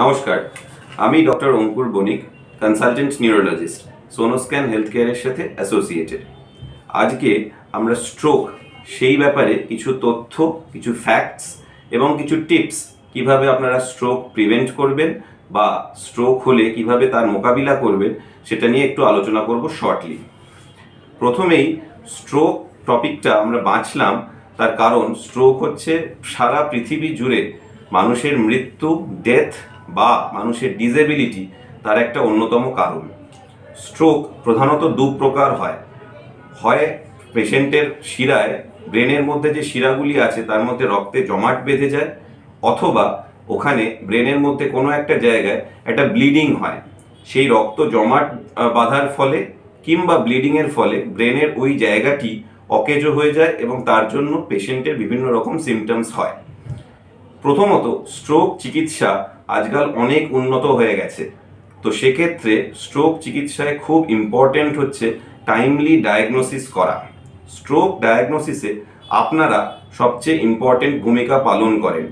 নমস্কার, আমি doctor Ankur Banik consultant neurologist Sonoscan health কেয়ারের সাথে অ্যাসোসিয়েটেড আজকে আমরা স্ট্রোক সেই ব্যাপারে কিছু তথ্য, কিছু ফ্যাক্টস এবং কিছু টিপস কীভাবে আপনারা স্ট্রোক প্রিভেন্ট করবেন বা স্ট্রোক হলে কীভাবে তার মোকাবিলা করবেন, সেটা নিয়ে একটু আলোচনা করব শর্টলি প্রথমেই স্ট্রোক টপিকটা আমরা বাঁচলাম, তার কারণ স্ট্রোক হচ্ছে সারা পৃথিবী জুড়ে মানুষের মৃত্যু ডেথ বা মানুষের ডিসেবিলিটি তার একটা অন্যতম কারণ। স্ট্রোক প্রধানত দু প্রকার হয়। হয় পেশেন্টের শিরায় ব্রেনের মধ্যে যে শিরাগুলি আছে তার মধ্যে রক্তে জমাট বেঁধে যায়, অথবা ওখানে ব্রেনের মধ্যে কোনো একটা জায়গায় একটা ব্লিডিং হয়। সেই রক্ত জমাট বাঁধার ফলে কিংবা ব্লিডিংয়ের ফলে ব্রেনের ওই জায়গাটি অকেজো হয়ে যায় এবং তার জন্য পেশেন্টের বিভিন্ন রকম সিমটমস হয়। প্রথমত স্ট্রোক চিকিৎসা আজকাল অনেক উন্নত হয়ে গেছে। তো সেক্ষেত্রে স্ট্রোক চিকিৎসায় খুব ইম্পর্ট্যান্ট হচ্ছে টাইমলি ডায়াগনোসিস করা। স্ট্রোক ডায়াগনোসিসে আপনারা সবচেয়ে ইম্পর্ট্যান্ট ভূমিকা পালন করেন।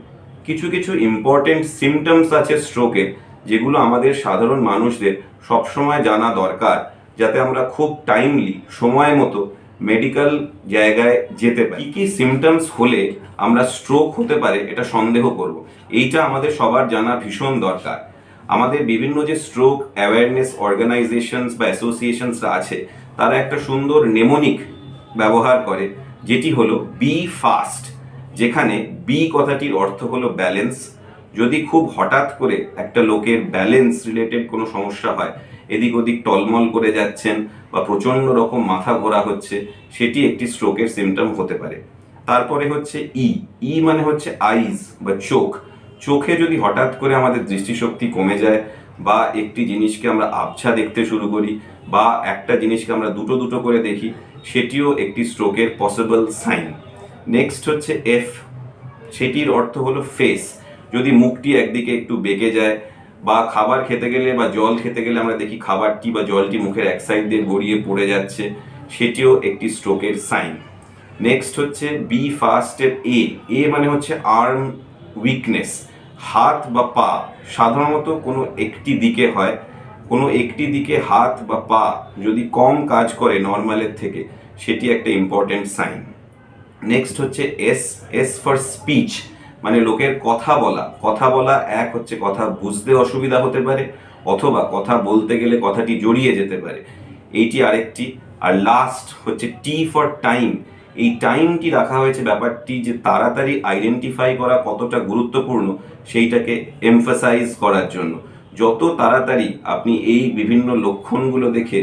কিছু কিছু ইম্পর্ট্যান্ট সিমটমস আছে স্ট্রোকের যেগুলো আমাদের সাধারণ মানুষদের সবসময় জানা দরকার, যাতে আমরা খুব টাইমলি সময় মতো মেডিকেল জায়গায় যেতে পারি। কী কী সিমটমস হলে আমরা স্ট্রোক হতে পারে এটা সন্দেহ করব। এইটা আমাদের সবার জানা ভীষণ দরকার। আমাদের বিভিন্ন যে স্ট্রোক অ্যাওয়ারনেস অর্গানাইজেশনস বা অ্যাসোসিয়েশনস আছে, তারা একটা সুন্দর নেমোনিক ব্যবহার করে, যেটি হলো বি ফাস্ট যেখানে বি কথাটির অর্থ হলো ব্যালেন্স যদি খুব হঠাৎ করে একটা লোকের ব্যালেন্স রিলেটেড কোনো সমস্যা হয় এদিক ওদিক টলমল করে যাচ্ছেন বা প্রচণ্ড রকম মাথা ঘোরা হচ্ছে, সেটি একটি স্ট্রোকের সিমটম হতে পারে। তারপরে হচ্ছে ই ই মানে হচ্ছে আইজ বা চোখ। চোখে যদি হঠাৎ করে আমাদের দৃষ্টিশক্তি কমে যায় বা একটি জিনিসকে আমরা আবছা দেখতে শুরু করি বা একটা জিনিসকে আমরা দুটো দুটো করে দেখি, সেটিও একটি স্ট্রোকের পসিবল সাইন নেক্সট হচ্ছে এফ সেটির অর্থ হলো ফেস যদি মুখটি একদিকে একটু বেঁকে যায় বা খাবার খেতে গেলে বা জল খেতে গেলে আমরা দেখি খাবারটি বা জলটি মুখের এক সাইড দিয়ে গড়িয়ে পড়ে যাচ্ছে, সেটিও একটি স্ট্রোকের সাইন নেক্সট হচ্ছে বি ফার্স্টের এ এ মানে হচ্ছে আর্ম উইকনেস হাত বা পা সাধারণত কোনো একটি দিকে হয়, কোনো একটি দিকে হাত বা পা যদি কম কাজ করে নর্মালের থেকে, সেটি একটা ইম্পর্ট্যান্ট সাইন নেক্সট হচ্ছে এস এস ফর স্পিচ মানে লোকের কথা বলা। কথা বলা এক হচ্ছে কথা বুঝতে অসুবিধা হতে পারে, অথবা কথা বলতে গেলে কথাটি জড়িয়ে যেতে পারে। এইটি আরেকটি। আর লাস্ট হচ্ছে টি ফর টাইম এই টাইমটি রাখা হয়েছে ব্যাপারটি যে তাড়াতাড়ি আইডেন্টিফাই করা কতটা গুরুত্বপূর্ণ, সেইটাকে এমফাসাইজ করার জন্য। যত তাড়াতাড়ি আপনি এই বিভিন্ন লক্ষণগুলো দেখে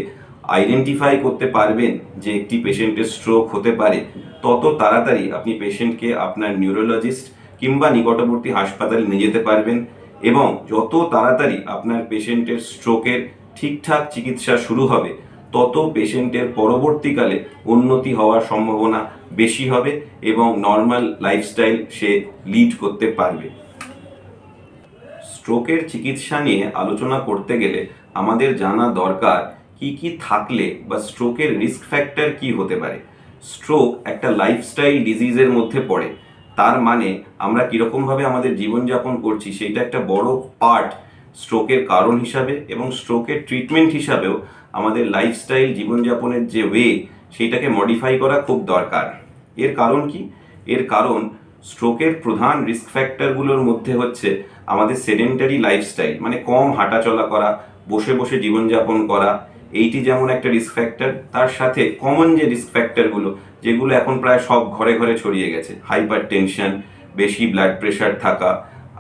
আইডেন্টিফাই করতে পারবেন যে একটি পেশেন্টের স্ট্রোক হতে পারে, তত তাড়াতাড়ি আপনি পেশেন্টকে আপনার নিউরোলজিস্ট কিংবা নিকটবর্তী হাসপাতালে নিয়ে যেতে পারবেন এবং যত তাড়াতাড়ি আপনার পেশেন্টের স্ট্রোকের ঠিকঠাক চিকিৎসা শুরু হবে, তত পেশেন্টের পরবর্তীকালে উন্নতি হওয়ার সম্ভাবনা বেশি হবে এবং নর্মাল লাইফস্টাইল সে লিড করতে পারবে। স্ট্রোকের চিকিৎসা নিয়ে আলোচনা করতে গেলে আমাদের জানা দরকার কি কি থাকলে বা স্ট্রোকের রিস্ক ফ্যাক্টর কি হতে পারে। স্ট্রোক একটা লাইফস্টাইল ডিজিজের মধ্যে পড়ে তার মানে আমরা কীরকমভাবে আমাদের জীবনযাপন করছি সেইটা একটা বড় পার্ট স্ট্রোকের কারণ হিসাবে এবং স্ট্রোকের ট্রিটমেন্ট হিসাবেও আমাদের লাইফস্টাইল জীবনযাপনের যে ওয়ে সেইটাকে মডিফাই করা খুব দরকার। এর কারণ কি? এর কারণ স্ট্রোকের প্রধান রিস্ক ফ্যাক্টরগুলোর মধ্যে হচ্ছে আমাদের সেডেন্টারি লাইফস্টাইল মানে কম হাঁটাচলা করা, বসে বসে জীবনযাপন করা এইটি যেমন একটা রিস্ক ফ্যাক্টর তার সাথে কমন যে রিস্ক ফ্যাক্টরগুলো যেগুলো এখন প্রায় সব ঘরে ঘরে ছড়িয়ে গেছে। হাইপার টেনশন বেশি ব্লাড প্রেশার থাকা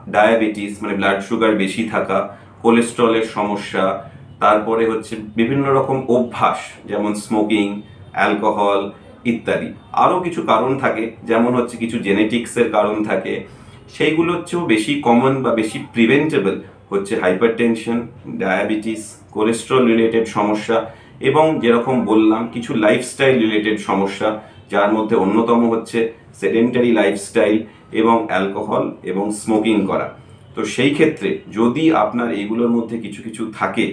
ডায়াবেটিস মানে ব্লাড সুগার বেশি থাকা কোলেস্ট্রলের সমস্যা, তারপরে হচ্ছে বিভিন্ন রকম অভ্যাস, যেমন স্মোকিং অ্যালকোহল ইত্যাদি। আরও কিছু কারণ থাকে, যেমন হচ্ছে কিছু জেনেটিক্সের কারণ থাকে। সেইগুলো হচ্ছেও বেশি কমন বা বেশি প্রিভেন্টেবল হচ্ছে hypertension diabetes, cholesterol related সমস্যা এবং যেরকম বললাম কিছু লাইফস্টাইল রিলেটেড সমস্যা, যার মধ্যে অন্যতম হচ্ছে সেডেন্টারি লাইফস্টাইল এবং অ্যালকোহল এবং স্মোকিং করা। তো সেই ক্ষেত্রে যদি আপনার এইগুলোর মধ্যে কিছু কিছু থাকে,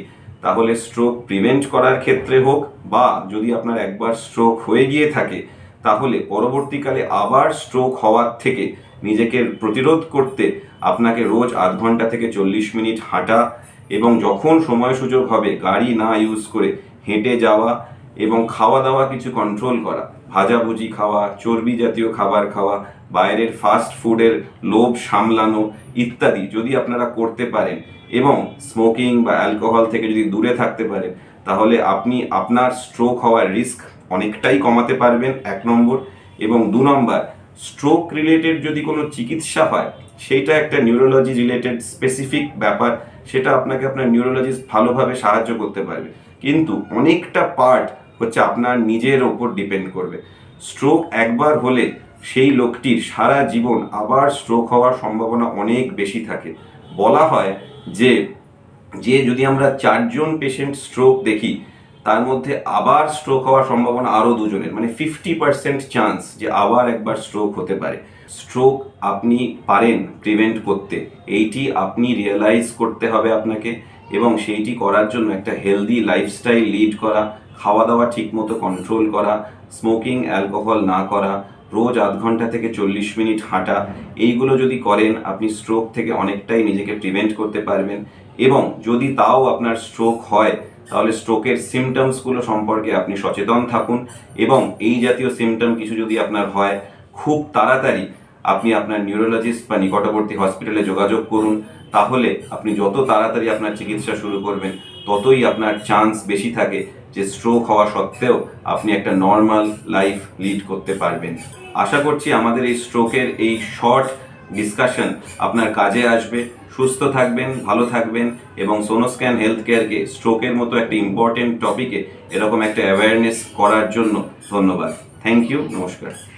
তাহলে স্ট্রোক প্রিভেন্ট করার ক্ষেত্রে হোক বা যদি আপনার একবার স্ট্রোক হয়ে গিয়ে থাকে তাহলে পরবর্তীকালে আবার স্ট্রোক হওয়ার থেকে নিজেকে প্রতিরোধ করতে আপনাকে রোজ আধ ঘণ্টা থেকে চল্লিশ মিনিট হাঁটা এবং যখন সময় সুযোগ হবে গাড়ি না ইউজ করে হেঁটে যাওয়া এবং খাওয়া দাওয়া কিছু কন্ট্রোল করা ভাজাভুজি খাওয়া, চর্বি জাতীয় খাবার খাওয়া, বাইরের ফাস্ট ফুডের লোভ সামলানো ইত্যাদি যদি আপনারা করতে পারেন এবং স্মোকিং বা অ্যালকোহল থেকে যদি দূরে থাকতে পারেন, তাহলে আপনি আপনার স্ট্রোক হওয়ার রিস্ক অনেকটাই কমাতে পারবেন, এক নম্বর। এবং দু নম্বর স্ট্রোক রিলেটেড যদি কোনো চিকিৎসা হয়, সেইটা একটা নিউরোলজি রিলেটেড স্পেসিফিক ব্যাপার, সেটা আপনাকে আপনার নিউরোলজিস্ট ভালোভাবে সাহায্য করতে পারবে। কিন্তু অনেকটা পার্ট হচ্ছে আপনার নিজের ওপর ডিপেন্ড করবে। স্ট্রোক একবার হলে সেই লোকটির সারা জীবন আবার স্ট্রোক হওয়ার সম্ভাবনা অনেক বেশি থাকে। বলা হয় যে যে যদি আমরা চারজন পেশেন্ট স্ট্রোক দেখি তার মধ্যে আবার স্ট্রোক হওয়ার সম্ভাবনা আরও দুজনের মানে ফিফটি পার্সেন্ট চান্স যে আবার একবার স্ট্রোক হতে পারে। স্ট্রোক আপনি পারেন প্রিভেন্ট করতে, এইটি আপনি রিয়েলাইজ করতে হবে আপনাকে এবং সেইটি করার জন্য একটা হেলদি লাইফস্টাইল লিড করা খাওয়া দাওয়া ঠিকমতো কন্ট্রোল করা স্মোকিং অ্যালকোহল না করা, রোজ আধ ঘণ্টা থেকে চল্লিশ মিনিট হাঁটা, এইগুলো যদি করেন আপনি স্ট্রোক থেকে অনেকটাই নিজেকে প্রিভেন্ট করতে পারবেন এবং যদি তাও আপনার স্ট্রোক হয় তাহলে স্ট্রোকের সিমটমসগুলো সম্পর্কে আপনি সচেতন থাকুন এবং এই জাতীয় সিমটম কিছু যদি আপনার হয়, খুব তাড়াতাড়ি আপনি আপনার নিউরোলজিস্ট বা নিকটবর্তী হসপিটালে যোগাযোগ করুন। তাহলে আপনি যত তাড়াতাড়ি আপনার চিকিৎসা শুরু করবেন, ততই আপনার চান্স বেশি থাকে যে স্ট্রোক হওয়া সত্ত্বেও আপনি একটা নর্মাল লাইফ লিড করতে পারবেন। আশা করছি আমাদের এই স্ট্রোকের এই শর্ট ডিসকাশন আপনার কাজে আসবে। সুস্থ থাকবেন, ভালো থাকবেন এবং সোনোস্ক্যান হেলথ কেয়ারকে স্ট্রোকের মতো একটা ইম্পর্টেন্ট টপিকে এরকম একটা অ্যাওয়ারনেস করার জন্য ধন্যবাদ। থ্যাংক ইউ নমস্কার।